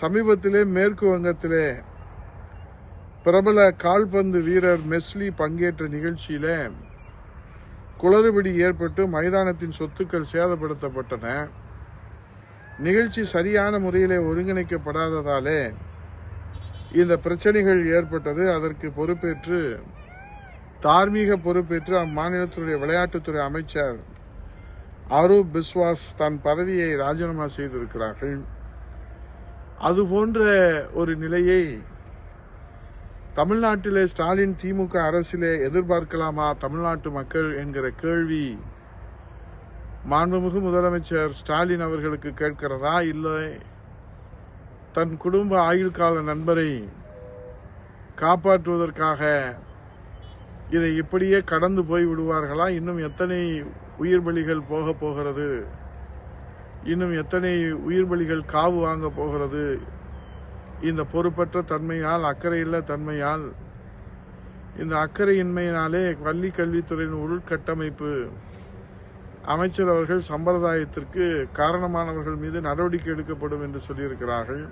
சமீபத்திலே மேற்கு வங்கத்திலே பிரபல கால்பந்து வீரர் மெஸ்லி பங்கேற்ற நிகழ்ச்சியில குளறுபடி ஏற்பட்டு மைதானத்தின் சொத்துக்கள் சேதப்படுத்தப்பட்டன. நிகழ்ச்சி சரியான முறையிலே ஒருங்கிணைக்கப்படாததாலே இந்த பிரச்சனைகள் ஏற்பட்டது. அதற்கு பொறுப்பேற்று தார்மீக பொறுப்பேற்று அம்மாநிலத்தினுடைய விளையாட்டுத்துறை அமைச்சர் அரூப் பிஸ்வாஸ் தன் பதவியை ராஜினாமா செய்திருக்கிறார்கள். அது போன்ற ஒரு நிலையை தமிழ்நாட்டிலே ஸ்டாலின் திமுக அரசிலே எதிர்பார்க்கலாமா தமிழ்நாட்டு மக்கள் என்கிற கேள்வி மாண்புமிகு முதலமைச்சர் ஸ்டாலின் அவர்களுக்கு கேட்கிறதா இல்லை? தன் குடும்ப ஆயுள் கால நண்பரை காப்பாற்றுவதற்காக இதை இப்படியே கடந்து போய் விடுவார்களா? இன்னும் எத்தனை உயிர் பலிகள் போக போகிறது? இன்னும் எத்தனை உயிர் பலிகள் காவு வாங்க போகிறது? இந்த பொறுப்பற்ற தன்மையால் அக்கறையில்ல தன்மையால் இந்த அக்கறையின்மையினாலே பள்ளி கல்வித்துறையின் உள்கட்டமைப்பு. அமைச்சர் அவர்கள் சம்பிரதாயத்திற்கு காரணமானவர்கள் மீது நடவடிக்கை எடுக்கப்படும் என்று சொல்லியிருக்கிறார்கள்.